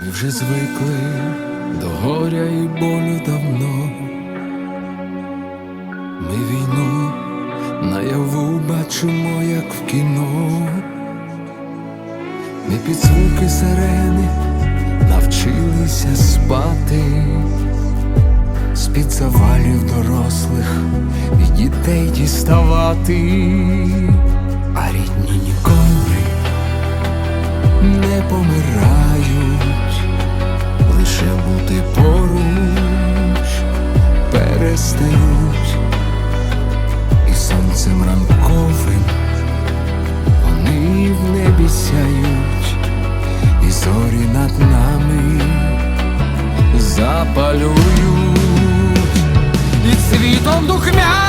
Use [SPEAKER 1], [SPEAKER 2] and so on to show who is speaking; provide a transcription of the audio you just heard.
[SPEAKER 1] Ми вже звикли до горя і болю давно. Ми війну наяву бачимо, як в кіно. Ми під звуки сирени навчилися спати, з-під завалів дорослих і дітей діставати, а рідні ніколи не помирають, перестають, і сонцем ранковим вони в небі сяють, і зорі над нами запалюють, і світом духмяним